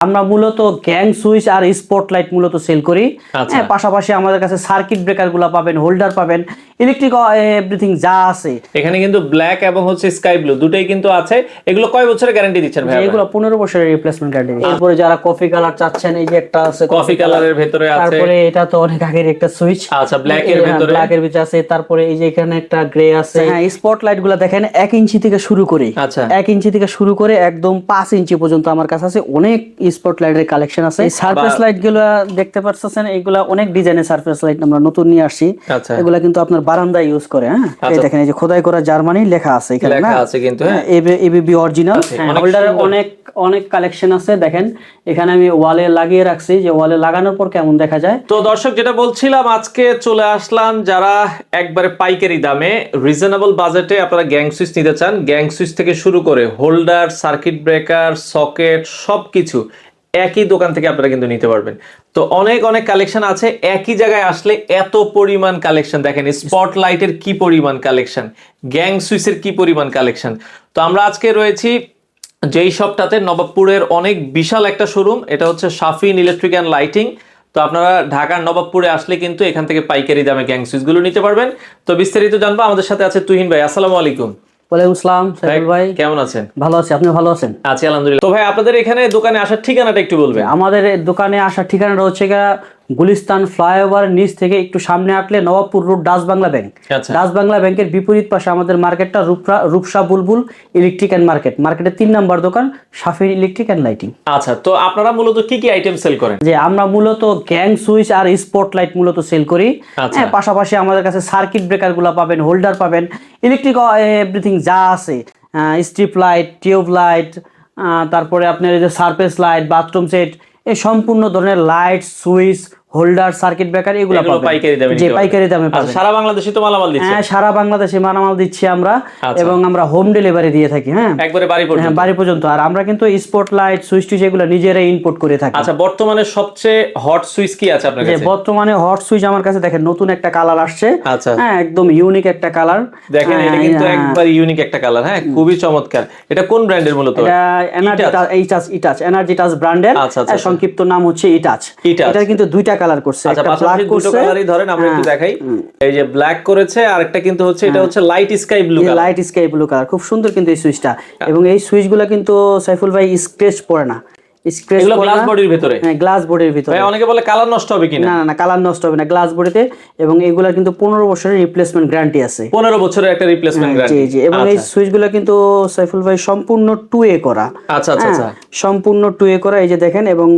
আমরা মূলত gang switch আর স্পটলাইট মূলত সেল করি আচ্ছা। হ্যাঁ, পাশাপাশি আমাদের কাছে সার্কিট ব্রেকারগুলো পাবেন হোল্ডার পাবেন ইলেকট্রিক এভরিথিং যা আছে। এখানে কিন্তু ব্ল্যাক এবং হচ্ছে স্কাই ব্লু দুটোই কিন্তু আছে। এগুলো কয় বছরের গ্যারান্টি দিচ্ছেন ভাই এগুলো পনেরো বছরের রিপ্লেসমেন্ট গ্যারান্টি এরপরে যারা কফি কালার চাচ্ছেন এই যে একটা আছে কফি কালারের ভেতরে আছে। তারপরে এটা তো অনেক আগের একটা সুইচ আচ্ছা ব্ল্যাক এর ভেতরে। ব্ল্যাক এর ভিতরে আছে। তারপরে এই যে এখানে একটা গ্রে আছে। হ্যাঁ স্পটলাইটগুলো দেখেন এক ইঞ্চি থেকে শুরু করে। আচ্ছা। এক ইঞ্চি থেকে শুরু করে একদম পাঁচ ইঞ্চি পর্যন্ত আমার কাছে আছে। অনেক স্পটলাইটের কালেকশন আছে। এই সারফেস লাইটগুলো দেখতে পাচ্ছেন এগুলা অনেক ডিজাইনের সারফেস লাইট আমরা নতুন নিয়ে আসি আচ্ছা। এগুলা কিন্তু আপনার বারান্দায় ইউজ করে হ্যাঁ? এই দেখেন এই যে খোদাই করা জার্মানি লেখা আছে এখানে লেখা আছে কিন্তু হ্যাঁ এবিবি অরিজিনাল হোল্ডারে। অনেক অনেক কালেকশন আছে দেখেন। এখানে আমি ওয়ালে লাগিয়ে রাখছি যে ওয়ালে লাগানোর পর কেমন দেখা যায়। তো দর্শক যেটা বলছিলাম আজকে চলে আসলাম যারা একবারে পাইকারি দামে রিজনেবল বাজেটে আপনারা গ্যাং সুইচ নিতে চান। গ্যাং সুইচ থেকে শুরু করে হোল্ডার সার্কিট ব্রেকার সকেট সবকিছু। একই দোকান থেকে আপনারা কিন্তু নিতে পারবেন। তো অনেক অনেক কালেকশন আছে। একই জায়গায় আসলে এত পরিমাণ কালেকশন দেখেন স্পট লাইটের কি পরিমাণ কালেকশন গ্যাং সুইচের কি পরিমাণ কালেকশন তো আমরা আজকে রয়েছি যেই শপটাতে নবাবপুরের অনেক বিশাল একটা শোরুম এটা হচ্ছে শাফিন ইলেকট্রিক অ্যান্ড লাইটিং তো আপনারা ঢাকার নবাবপুরে আসলে কিন্তু এখান থেকে পাইকারি দামে গ্যাং সুইচগুলো নিতে পারবেন। তো বিস্তারিত জানব, আমাদের সাথে আছে তুহিন ভাই। আসসালামু আলাইকুম। ওয়ালাইকুম আসসালাম সাইফুল ভাই। কেমন আছেন? ভালো আছি আপনি ভালো আছেন? আছি আলহামদুলিল্লাহ। তো ভাই আপনাদের এখানে দোকানে আসার ঠিকানাটা একটু বলবেন। আমাদের দোকানে আসার ঠিকানাটা হচ্ছে গুলিস্তান ফ্লাইওভার নিচ থেকে একটু সামনে হাঁটলে Nawabpur road Dutch Bangla bank. Dutch Bangla ব্যাংকের বিপরীত পাশে আমাদের মার্কেটটা রূপরা Rupsha Bulbul electric and market মার্কেটের তিন নম্বর দোকান শাফির ইলেকট্রিক অ্যান্ড লাইটিং আচ্ছা তো আপনারা মূলত কি কি আইটেম সেল করেন? যে আমরা মূলত গ্যাং সুইচ আর স্পটলাইট মূলত সেল করি। আচ্ছা। হ্যাঁ, পাশাপাশি আমাদের কাছে সার্কিট ব্রেকারগুলো পাবেন হোল্ডার পাবেন ইলেকট্রিক এভরিথিং যা আছে। স্ট্রিপ লাইট টিউব লাইট তারপরে আপনার এই যে সারফেস লাইট বাথরুম সেট এই সম্পূর্ণ ধরনের light switch holder circuit breaker এগুলো পাইকারি দামে যে পাইকারি দামে আচ্ছা পাবেন। সারা বাংলাদেশে তো মালামাল দিচ্ছে? হ্যাঁ সারা বাংলাদেশে মালামাল দিচ্ছি আমরা আচ্ছা। এবং আমরা হোম ডেলিভারি দিয়ে থাকি হ্যাঁ? একবারে বাড়ি পর্যন্ত। হ্যাঁ বাড়ি পর্যন্ত। আর আমরা কিন্তু স্পট লাইট সুইচ টুইচ এগুলো নিজেরাই ইনপুট করে থাকি। আচ্ছা বর্তমানে সবচেয়ে হট সুইচ কি আছে আপনার কাছে? বর্তমানে হট সুইচ আমার কাছে দেখেন নতুন একটা কালার আসছে। আচ্ছা। হ্যাঁ একদম ইউনিক একটা কালার দেখেন এটা কিন্তু একবার ইউনিক একটা কালার হ্যাঁ? খুবই চমৎকার। এটা কোন ব্র্যান্ডের মূলত? এটা এনার্জি ইটাচ ইটাচ এনার্জি টাচ ব্র্যান্ডের। সংক্ষিপ্ত নাম হচ্ছে ইটাচ ইটাচ। এটা কিন্তু দুইটা কালার করছে আচ্ছা পাশাপাশি দুটো কালারই ধরেন আমরা একটু দেখাই। এই যে ব্ল্যাক করেছে আর একটা কিন্তু হচ্ছে এটা হচ্ছে light sky blue colour light sky blue colour খুব সুন্দর কিন্তু এই সুইচটা এবং এই সুইচগুলো কিন্তু সাইফুল ভাই স্ক্র্যাচ পড়ে না। স্ক্র্যাচ গ্লাস বডির ভিতরে। হ্যাঁ গ্লাস বোর্ডের ভিতরে। ভাই অনেকে বলে কালার নষ্ট হবে কিনা? না না কালার নষ্ট হবে না গ্লাস বডিতে এবং এগুলা কিন্তু পনেরো বছরের রিপ্লেসমেন্ট গ্যারান্টি আছে। পনেরো বছরের একটা রিপ্লেসমেন্ট গ্যারান্টি জি এবং এই সুইচগুলো কিন্তু সাইফুল ভাই সম্পূর্ণ টু এ করা। আচ্ছা আচ্ছা আচ্ছা। হ্যাঁ, সম্পূর্ণ টু এ করা এই যে দেখেন এবং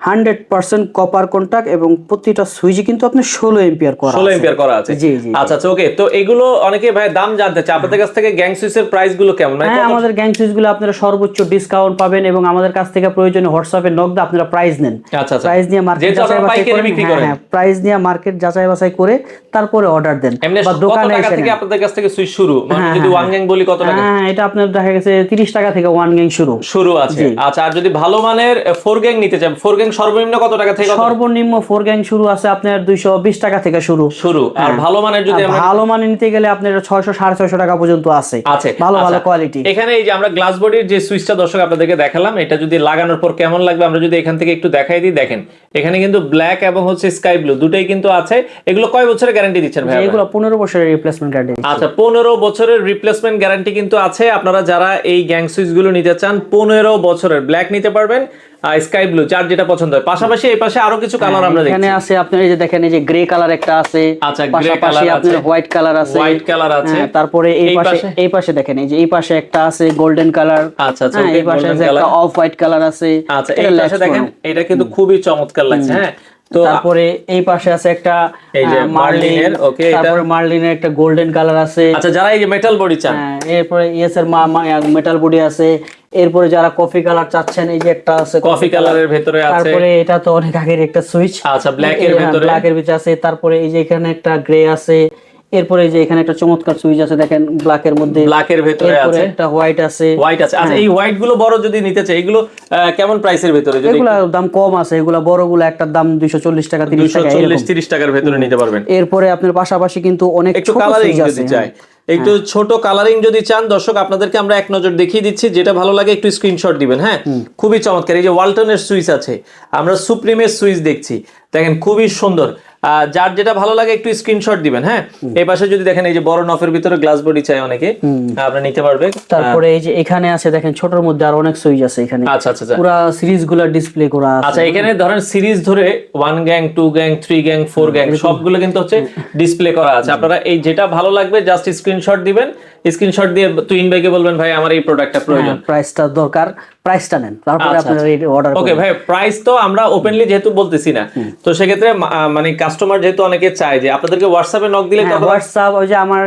হান্ড্রেড পার্সেন্ট কপার কন্টাক্ট এবং প্রতিটা সুইচই কিন্তু আপনি ষোলো এম্পিয়ার করা ষোলো। এম্পিয়ার করা আছে। জি জি আচ্ছা আচ্ছা ওকে তো এগুলো অনেকে ভাই দাম জানতে চায়। আপনাদের কাছ থেকে গ্যাং সুইচের প্রাইসগুলো কেমন? মানে হ্যাঁ আমাদের গ্যাং সুইচগুলো আপনারা সর্বোচ্চ ডিসকাউন্ট পাবেন এবং আমাদের কাছ থেকে প্রয়োজনে হোয়াটসঅ্যাপে নক দিয়ে আপনারা প্রাইস নেন। আচ্ছা আচ্ছা। প্রাইস নিয়ে মার্কেট যাচাই বাছাই করেন হ্যাঁ করেন। হ্যাঁ প্রাইস নিয়ে মার্কেট যাচাই বাছাই করে তারপরে অর্ডার দেন বা দোকানে এসে থেকে আপনাদের কাছ থেকে সুইচ শুরু? মানে হ্যাঁ, যদি ওয়ান গ্যাং বলি কত টাকা? হ্যাঁ এটা আপনার দেখা গেছে তিরিশ টাকা থেকে ওয়ান গ্যাং শুরু। শুরু আছে। আচ্ছা আর যদি ভালো মানের ফোর গ্যাং নিতে চান ফোর গ্যাং সর্বনিম্ন কত টাকা থেকে সর্বনিম্ন ফোর গ্যাং শুরু আছে আপনার দুইশো বিশ টাকা থেকে শুরু। শুরু। আর হ্যাঁ। ভালো মানের যদি ভালো মানে নিতে গেলে আপনার ছয়শো সাড়ে ছয়শো টাকা পর্যন্ত আছে। আছে। ভালো ভালো আচ্ছা। কোয়ালিটি এখানে এই যে আমরা গ্লাস বডির যে সুইচটা দর্শক আপনাদেরকে দেখালাম এটা যদি লাগানোর পর কেমন লাগবে আমরা যদি এখান থেকে একটু দেখাই দিই দেখেন। এখানে কিন্তু ব্ল্যাক এবং হচ্ছে স্কাই ব্লু দুটোই কিন্তু আছে। এগুলো কয় বছরের গ্যারান্টি দিচ্ছেন ভাই এগুলো পনেরো বছরের রিপ্লেসমেন্ট গ্যারান্টি আচ্ছা পনেরো বছরের রিপ্লেসমেন্ট গ্যারান্টি কিন্তু আছে। আপনারা যারা এই গ্যাং সুইচগুলো নিতে চান পনেরো বছরের ব্ল্যাক নিতে পারবেন আর স্কাই ব্লু যার যেটা পছন্দ হয়। পাশাপাশি এই পাশে আরও কিছু কালার আমরা এখানে আছে আপনার এই যে দেখেন এই যে গ্রে কালার একটা আছে। আচ্ছা, colour আপনার আছে। হোয়াইট কালার আছে। হোয়াইট কালার আছে। হ্যাঁ, তারপরে এই পাশে? এই পাশে দেখেন এই যে এই পাশে একটা আছে গোল্ডেন কালার আচ্ছা আচ্ছা হ্যাঁ এই পাশে। একটা অফ হোয়াইট কালার আছে। আচ্ছা এই পাশে দেখেন এটা কিন্তু খুবই চমৎকার। লাগছে হ্যাঁ। তো তারপরে এই পাশে আছে একটা এই যে মার্লিনের, ওকে তারপরে মার্লিনের একটা গোল্ডেন কালার আছে। আচ্ছা যারা এই যে মেটাল বডি চান। হ্যাঁ, এরপরে ইয়েস এর মেটাল বডি আছে। এরপরে যারা কফি কালার চাচ্ছেন এই যে একটা আছে কফি কালারের ভেতরে আছে। তারপরে এটা তো অনেক আগের একটা সুইচ আচ্ছা ব্ল্যাক এর ভেতরে। ব্ল্যাক এর ভিতরে আছে। তারপরে এই যে এখানে একটা গ্রে আছে। এরপরে যে এখানে একটা চমৎকার সুইচ আছে দেখেন ব্ল্যাক এর মধ্যে। ব্ল্যাক এর ভেতরে আছে। একটা হোয়াইট আছে। হোয়াইট আছে। আচ্ছা এই হোয়াইটগুলো বড় যদি নিতে চাই এগুলো কেমন প্রাইসের ভেতরে? যদি এগুলা দাম কম আছে এগুলা বড়গুলো একটা দাম দুইশো চল্লিশ টাকা তিরিশ দুশো টাকা চল্লিশ এরকম তিরিশ টাকার ভেতরে নিতে পারবেন। এরপরে আপনার পাশাপাশি কিন্তু অনেক একটু ছোট কালারিং যদি চাই। একটু ছোট কালারিং যদি চান দর্শক আপনাদেরকে আমরা এক নজর দেখিয়ে দিচ্ছি। যেটা ভালো লাগে একটু স্ক্রিনশট দিবেন হ্যাঁ? খুবই চমৎকার। এই যে ওয়ালটনের সুইচ আছে আমরা সুপ্রিমের সুইচ দেখছি। দেখেন খুবই সুন্দর। যার যেটা ভালো লাগে একটু স্ক্রিনশট দিবেন হ্যাঁ? এই পাশে যদি দেখেন এই যে বড় নফের ভিতরে গ্লাস বডি চাই অনেকে আপনি নিতে পারবে। তারপরে এই যে এখানে আছে দেখেন ছোটর মধ্যে আর অনেক সুইচ আছে এখানে। আচ্ছা আচ্ছা পুরা সিরিজগুলা ডিসপ্লে করা আছে। আচ্ছা এখানে ধরেন সিরিজ ধরে one gang two gang three gang four gang সবগুলো কিন্তু হচ্ছে ডিসপ্লে করা আছে। আপনারা এই যেটা ভালো লাগবে জাস্ট স্ক্রিনশট দিবেন। স্ক্রিনশট দিয়ে তুইন ভাইকে বলবেন ভাই আমার এই প্রোডাক্টটা প্রয়োজন। প্রাইসটা দরকার। প্রাইসটা নেন তারপরে আচ্ছা, আপনারা এই অর্ডার ওকে ভাই প্রাইস তো আমরা ওপেনলি যেহেতু বলতেছি না তো সেক্ষেত্রে মানে কাস্টমার যেহেতু অনেকে চায় যে আপনাদেরকে হোয়াটসঅ্যাপে নক দিলে হোয়াটসঅ্যাপ ওই যে আমার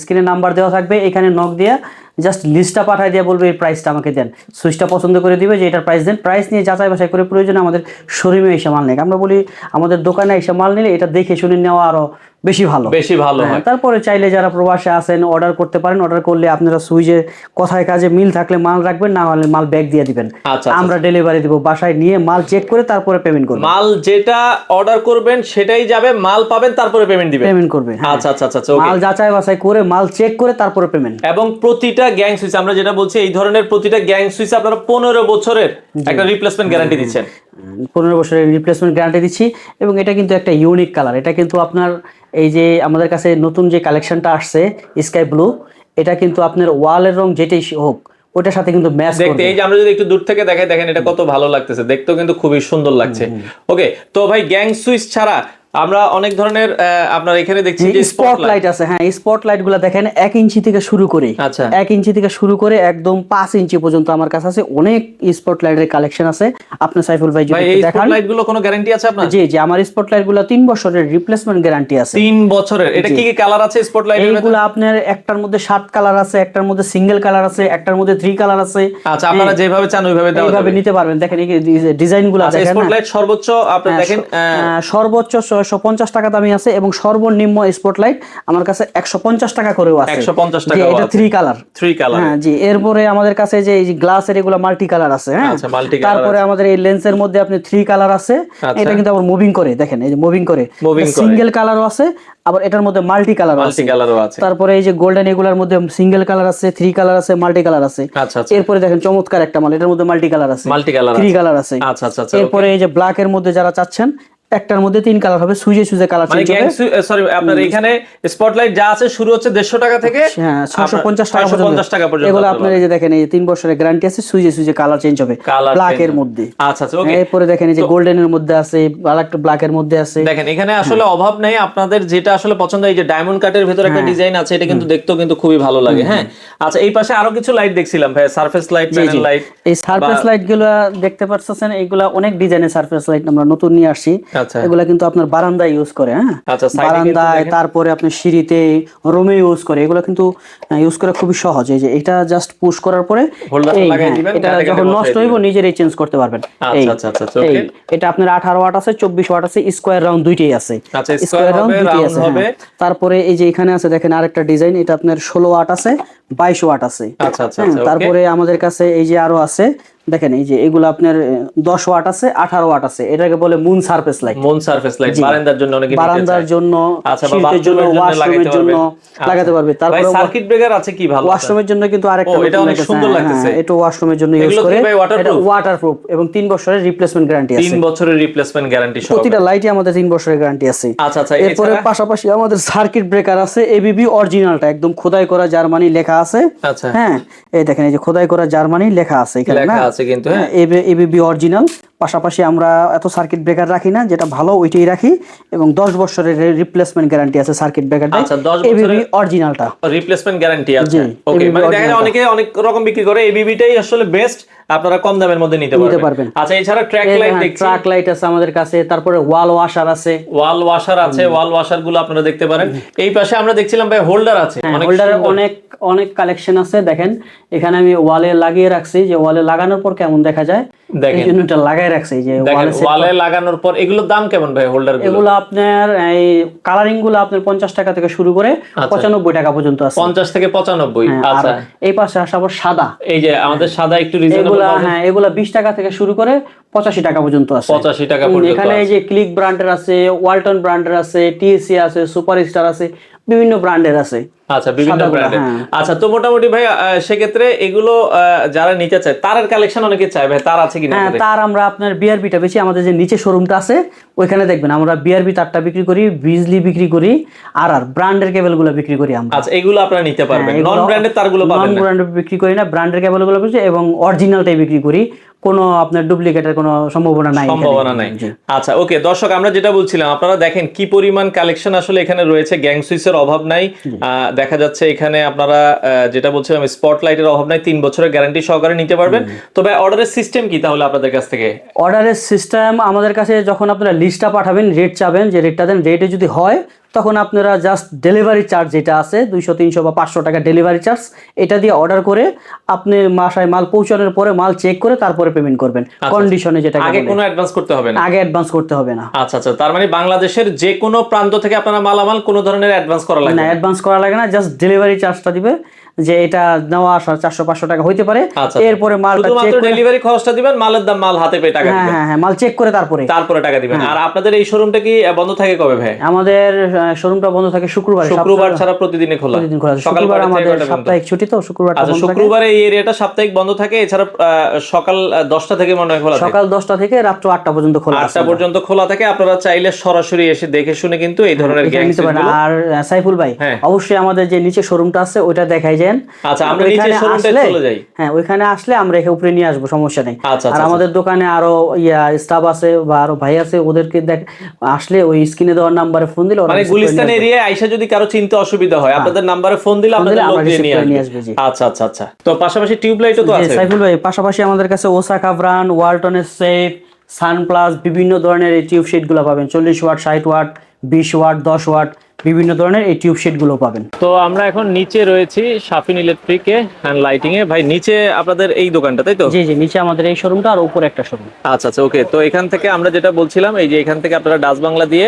স্ক্রিনে নাম্বার দেওয়া থাকবে এখানে নক দিয়ে জাস্ট লিস্টটা পাঠায় দিয়ে বলবে এই প্রাইসটা আমাকে দেন। সুইচটা পছন্দ করে দিবে যে এটার প্রাইস দেন। প্রাইস নিয়ে যাচাই বাছাই করে প্রয়োজনে আমাদের শোরুমে এসে মাল নেই আমরা বলি আমাদের দোকানে এসে মাল নিলে এটা দেখে শুনে নেওয়া আরও বেশি ভালো। বেশি ভালো হ্যাঁ, তারপরে চাইলে যারা প্রবাসে আছেন অর্ডার করতে পারেন অর্ডার করলে আপনারা সুইচে কথায় কাজে মিল থাকলে মাল রাখবেন না হলে মাল ব্যাগ দিয়ে দিবেন। আচ্ছা, আমরা ডেলিভারি দিব বাসায় নিয়ে মাল চেক করে তারপরে পেমেন্ট করবেন। মাল যেটা অর্ডার করবেন সেটাই যাবে মাল পাবেন তারপরে পেমেন্ট দিবেন। পেমেন্ট করবে হ্যাঁ। আচ্ছা আচ্ছা আচ্ছা আচ্ছা মাল যাচাই বাছাই করে মাল চেক করে তারপরে পেমেন্ট এবং প্রতিটা গ্যাং সুইচ আমরা যেটা বলছি এই ধরনের প্রতিটা গ্যাং সুইচ আপনারা পনেরো বছরের একটা রিপ্লেসমেন্ট গ্যারান্টি দিচ্ছেন। পনেরো বছরের রিপ্লেসমেন্ট গ্যারান্টি দিচ্ছি এবং এটা কিন্তু একটা ইউনিক কালার এটা কিন্তু আপনার এই যে আমাদের কাছে নতুন যে কালেকশনটা আসছে স্কাই ব্লু এটা কিন্তু আপনার ওয়ালের রং যেটাই হোক ওটার সাথে কিন্তু ম্যাচ দেখতে এই যে আমরা যদি একটু দূর থেকে দেখাই দেখেন এটা কত ভালো লাগতেছে দেখতেও কিন্তু খুবই সুন্দর লাগছে। ওকে তো ভাই গ্যাং সুইচ ছাড়া আমরা অনেক ধরনের আপনার এখানে দেখছি যে স্পটলাইট আছে হ্যাঁ স্পট লাইটগুলো দেখেন এক ইঞ্চি থেকে শুরু করে আচ্ছা। এক ইঞ্চি থেকে শুরু করে একদম পাঁচ ইঞ্চি পর্যন্ত আমার কাছে আছে অনেক স্পট লাইটের কালেকশন আছে। আপনি সাইফুল ভাই যদি দেখান। স্পটলাইটগুলো কোনো গ্যারান্টি আছে আপনার? জি জি আমার স্পট লাইটগুলো তিন বছরের রিপ্লেসমেন্ট গ্যারান্টি আছে। তিন বছরের এটা কি কি কালার আছে স্পটলাইট এইগুলো আপনার একটার মধ্যে সাত কালার আছে একটার মধ্যে সিঙ্গেল কালার আছে একটার মধ্যে থ্রি কালার আছে। আচ্ছা আপনারা যেভাবে চান ওইভাবে দেওয়া এইভাবে যাবে। নিতে পারবেন। দেখেন এই ডিজাইনগুলো আচ্ছা দেখেন স্পটলাইট সর্বোচ্চ আপনি হ্যাঁ, দেখেন আহ, সর্বোচ্চ ছয়শো পঞ্চাশ টাকা দামি আছে এবং সর্বনিম্ন স্পটলাইট আমার কাছে একশো পঞ্চাশ টাকা করেও আছে। 150 জি, টাকাও এটা থ্রি কালার থ্রি কালার হ্যাঁ জি এরপরে আমাদের কাছে যে এই গ্লাসের এগুলো মাল্টি কালার আছে হ্যাঁ? আচ্ছা, তারপরে আমাদের এই লেন্সের মধ্যে আপনি থ্রি কালার আছে। আচ্ছা। এটা কিন্তু আবার মুভিং করে দেখেন এই যে মুভিং করে। সিঙ্গেল কালারও আছে আবার এটার মধ্যে মাল্টি কালার আছে। তারপরে এই যে গোল্ডেন এগুলার মধ্যে সিঙ্গেল কালার আছে থ্রি কালার আছে মাল্টি কালার আছে। আচ্ছা এরপরে দেখেন চমৎকার একটা মাল এটার মধ্যে মাল্টি কালার আছে। মাল্টি কালার থ্রি কালার আছে। আচ্ছা আচ্ছা আচ্ছা এরপরে এই যে ব্ল্যাক এর মধ্যে যারা চাচ্ছেন একটার মধ্যে তিন কালার হবে সুইজে সুইজে কালার চেঞ্জ হবে। সরি আপনার এখানে স্পটলাইট যা আছে শুরু হচ্ছে দেড়শো টাকা থেকে হ্যাঁ ছশো পঞ্চাশ টাকা ছয়শো পঞ্চাশ টাকা পর্যন্ত এগুলো আপনার এই যে দেখেন এই তিন বছরের গ্যারান্টি আছে সুইজে সুইজে কালার চেঞ্জ হবে। ব্ল্যাক এর মধ্যে। আচ্ছা আচ্ছা ওকে এরপরে দেখেন এই যে গোল্ডেন এর মধ্যে আছে আরেকটা ব্ল্যাক এর মধ্যে আছে। দেখেন এখানে আসলে অভাব নেই। আপনাদের যেটা আসলে পছন্দ এই যে ডায়মন্ড কাটের ভিতরে একটা ডিজাইন আছে এটা কিন্তু দেখতেও কিন্তু খুবই ভালো লাগে হ্যাঁ। আচ্ছা এই পাশে আরও কিছু লাইট দেখছিলাম ভাই সারফেস লাইট প্যানেল লাইট এই সারফেস লাইটগুলো দেখতে পাচ্ছেন এইগুলা অনেক ডিজাইনের সারফেস লাইট আমরা নতুন নিয়ে আসছি। আচ্ছা। এগুলা কিন্তু আপনার বারান্দায় ইউজ করে হ্যাঁ? আচ্ছা বারান্দায় তারপরে আপনি সিঁড়িতে রুমে ইউজ করে এগুলো কিন্তু ইউজ করা খুবই সহজ। এই যে এটা জাস্ট পুশ করার পরে হ্যাঁ, দিবেন, এটা যখন নষ্ট হইব নিজেরাই চেঞ্জ করতে পারবেন। এই আচ্ছা আচ্ছা আচ্ছা ওকে এটা আপনার আঠারো ওয়াট আছে চব্বিশ ওয়াট আছে স্কোয়ার রাউন্ড দুইটাই আছে। আচ্ছা স্কোয়ার রাউন্ড দুইটাই আছে হ্যাঁ। তারপরে এই যে এখানে আছে দেখেন আরেকটা ডিজাইন এটা আপনার ষোলো ওয়াট আছে বাইশ ওয়াট আছে। আচ্ছা আচ্ছা হ্যাঁ, আচ্ছা তারপরে আমাদের কাছে এই যে আরও আছে দেখেন এই যে এগুলো আপনার দশ ওয়াট আছে আঠারো ওয়াট আছে এটাকে বলে moon surface light moon surface light বারান্দার জন্য অনেকে বারান্দার জন্য শীতের জন্য ওয়াশরুমের জন্য লাগাতে পারবে। তারপরে সার্কিট ব্রেকার আছে কি ভালো? ওয়াশরুমের জন্য কিন্তু আরেকটা ও, এটা অনেক সুন্দর লাগতেছে। হ্যাঁ, এটা ওয়াশরুমের জন্য ইউজ করে। এটা ওয়াটারপ্রুফ এবং তিন বছরের রিপ্লেসমেন্ট গ্যারান্টি আছে। তিন বছরের রিপ্লেসমেন্ট গ্যারান্টি সহ প্রতিটা লাইটে আমাদের তিন বছরের গ্যারান্টি আছে। আচ্ছা আচ্ছা এরপরে পাশাপাশি আমাদের সার্কিট ব্রেকার আছে এবিবি অরিজিনালটা একদম খোদাই করা জার্মানি লেখা আছে। আচ্ছা। হ্যাঁ এই দেখেন এই যে খোদাই করা জার্মানি লেখা আছে এখানে না? আছে কিন্তু হ্যাঁ। ABB original. পাশাপাশি আমরা এত সার্কিট ব্রেকার রাখি না যেটা ভালো ওইটাই রাখি এবং দশ বছরের রিপ্লেসমেন্ট গ্যারান্টি আছে সার্কিট ব্রেকারটা 10 বছরের- এবিবি অরিজিনালটা রিপ্লেসমেন্ট গ্যারান্টি আছে। ওকে মানে দেখা যায় অনেকে অনেক রকম বিক্রি করে এবিবিটাই আসলে বেস্ট আপনারা কম দামের মধ্যে নিতে পারবেন। আচ্ছা এছাড়া ট্র্যাক লাইট দেখছি। ট্রাক লাইট আছে আমাদের কাছে তারপরে ওয়াল ওয়াশার আছে। ওয়াল ওয়াশার আছে ওয়াল ওয়াশারগুলো আপনারা দেখতে পারেন। এই পাশে আমরা দেখছিলাম ভাই হোল্ডার আছে অনেক হোল্ডারের অনেক অনেক কালেকশন আছে দেখেন। এখানে আমি ওয়ালে লাগিয়ে রাখছি যে ওয়ালে লাগানোর পর কেমন দেখা যায়? দেখেন। এটা লাগাই রাখছি যে ওয়ালে লাগানোর পর এগুলোর দাম কেমন ভাই হোল্ডার এগুলো আপনার এই কালারিংগুলো আপনার পঞ্চাশ টাকা থেকে শুরু করে পঁচানব্বই টাকা পর্যন্ত আছে। পঞ্চাশ থেকে পঁচানব্বই হ্যাঁ, আর আচ্ছা এই পাশে আসা আবার সাদা। এই যে আমাদের সাদা একটু রিজনেবল হ্যাঁ এগুলা বিশ টাকা থেকে শুরু করে পঁচাশি টাকা পর্যন্ত আছে। পঁচাশি টাকা পর্যন্ত এখানে এই যে ক্লিক ব্র্যান্ডের আছে ওয়ালটন ব্র্যান্ডের আছে টিএসসি আছে সুপার স্টার আছে বিভিন্ন ব্র্যান্ডের আছে। আচ্ছা বিভিন্ন ব্র্যান্ডের। হ্যাঁ। আচ্ছা তো মোটামুটি ভাই সেক্ষেত্রে এগুলো যারা নিতে চায় তারের কালেকশন অনেকে চায় ভাই তার আছে কিনা হ্যাঁ? তার আমরা আপনার বিআরবিটা বেশি আমাদের যে নিচে শোরুমটা আছে ওইখানে দেখবেন আমরা বিআরবি তারটা বিক্রি করি বিজলি বিক্রি করি আর আর ব্র্যান্ডের কেবলগুলো বিক্রি করি আমরা। আচ্ছা এগুলো আপনারা নিতে পারবেন। নন ব্র্যান্ডের তারগুলো পাবেন নন ব্র্যান্ডের বিক্রি করি না ব্র্যান্ডের কেবলগুলো বিক্রি এবং অরিজিনালটাই বিক্রি করি। কোনো আপনার ডুপ্লিকেটের কোনো সম্ভাবনা নাই সম্ভাবনা নাই। আচ্ছা ওকে দর্শক আমরা যেটা বলছিলাম আপনারা দেখেন কি পরিমাণ কালেকশন আসলে এখানে রয়েছে। গ্যাং সুইচের অভাব নাই। আহ, দেখা যাচ্ছে এখানে আপনারা যেটা বলছিলাম স্পটলাইটের অভাব নাই। তিন বছরের গ্যারান্টি সহকারে নিতে পারবেন। তবে অর্ডারের সিস্টেম কি তাহলে আপনাদের কাছ থেকে? অর্ডারের সিস্টেম আমাদের কাছে যখন আপনারা লিস্টটা পাঠাবেন রেট চাবেন যে রেটটা দেন রেটে যদি হয় তখন আপনারা জাস্ট ডেলিভারি চার্জ যেটা আছে দুইশো তিনশো বা পাঁচশো টাকা ডেলিভারি চার্জ এটা দিয়ে অর্ডার করে আপনি মাসায় মাল পৌঁছানোর পরে মাল চেক করে তারপরে পেমেন্ট করবেন। কন্ডিশনে যেটা আগে কোনো অ্যাডভান্স করতে হবে না? আগে অ্যাডভান্স করতে হবে না। আচ্ছা আচ্ছা। তার মানে বাংলাদেশের যে কোনো প্রান্ত থেকে আপনারা মালামাল কোনো ধরনের অ্যাডভান্স করা লাগে না না। অ্যাডভান্স করা লাগে না জাস্ট ডেলিভারি চার্জটা দিবে। যে এটা নেওয়া আসা চারশো পাঁচশো টাকা হইতে পারে। আচ্ছা, এরপরে মালটা ডেলিভারি খরচটা দিবেন মালের দাম মাল হাতে পেয়ে টাকা হ্যাঁ হ্যাঁ হ্যাঁ মাল চেক করে তারপরে। তারপরে টাকা দিবেন। হ্যাঁ। আর আপনাদের এই শোরুমটা কি বন্ধ থাকে কবে ভাই? আমাদের শোরুমটা বন্ধ থাকে শুক্রবার শুক্রবার ছাড়া প্রতিদিনে খোলা। প্রতিদিন খোলা শুক্রবার আমাদের সাপ্তাহিক ছুটি তো শুক্রবার আচ্ছা শুক্রবারে এই এরিয়াটা সাপ্তাহিক বন্ধ থাকে এছাড়া সকাল আহ, দশটা থেকে মনে হয় খোলা থাকে। সকাল দশটা থেকে রাত্র আটটা পর্যন্ত খোলা আটটা পর্যন্ত খোলা থাকে। আপনারা চাইলে সরাসরি এসে দেখে শুনে কিন্তু এই ধরনের গ্যাং আর সাইফুল ভাই হ্যাঁ। অবশ্যই আমাদের যে নিচে শোরুমটা আছে ওইটা দেখাই যান আচ্ছা, আমরা নিচে আসলে- চলে যাই। হ্যাঁ ওইখানে আসলে আমরা এখানে উপরে নিয়ে আসব সমস্যা নেই। আচ্ছা, আর আচ্ছা, আমাদের দোকানে আরও ইয়া স্টাফ আছে বা আরও ভাই আছে ওদেরকে দেখ আসলে ওই স্ক্রিনে দেওয়ার নাম্বারে ফোন দিলে মানে গুলিস্তান এরিয়ায় আইসা যদি কারও চিন্তা অসুবিধা হয় আপনাদের নাম্বারে ফোন দিলে আপনাদের লোক নিয়ে আসবে। আচ্ছা আচ্ছা আচ্ছা। তো পাশাপাশি টিউবলাইটও তো আছে। সাইফুল ভাই পাশাপাশি আমাদের কাছে ওসাকা ব্র্যান্ড ওয়ালটনের সেফ সানপ্লাস বিভিন্ন ধরনের এই টিউবগুলো পাবেন। চল্লিশ ওয়াট ষাট ওয়াট বিশ ওয়াট দশ ওয়াট। বিভিন্ন ধরনের এই টিউবগুলো পাবেন। তো আমরা এখন নিচে রয়েছি সাফিন ইলেকট্রিকে অ্যান্ড লাইটিং এ। ভাই নিচে আপনাদের এই দোকানটা তাই তো? জি জি নিচে আমাদের এই শোরুমটা আর উপরে একটা শোরুম আচ্ছা আচ্ছা ওকে তো এখান থেকে আমরা যেটা বলছিলাম এই যে এখান থেকে আপনারা ডাচ বাংলা দিয়ে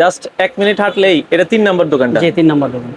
জাস্ট এক মিনিট হাঁটলেই এটা তিন নম্বর দোকানটা। জি তিন নম্বর দোকান।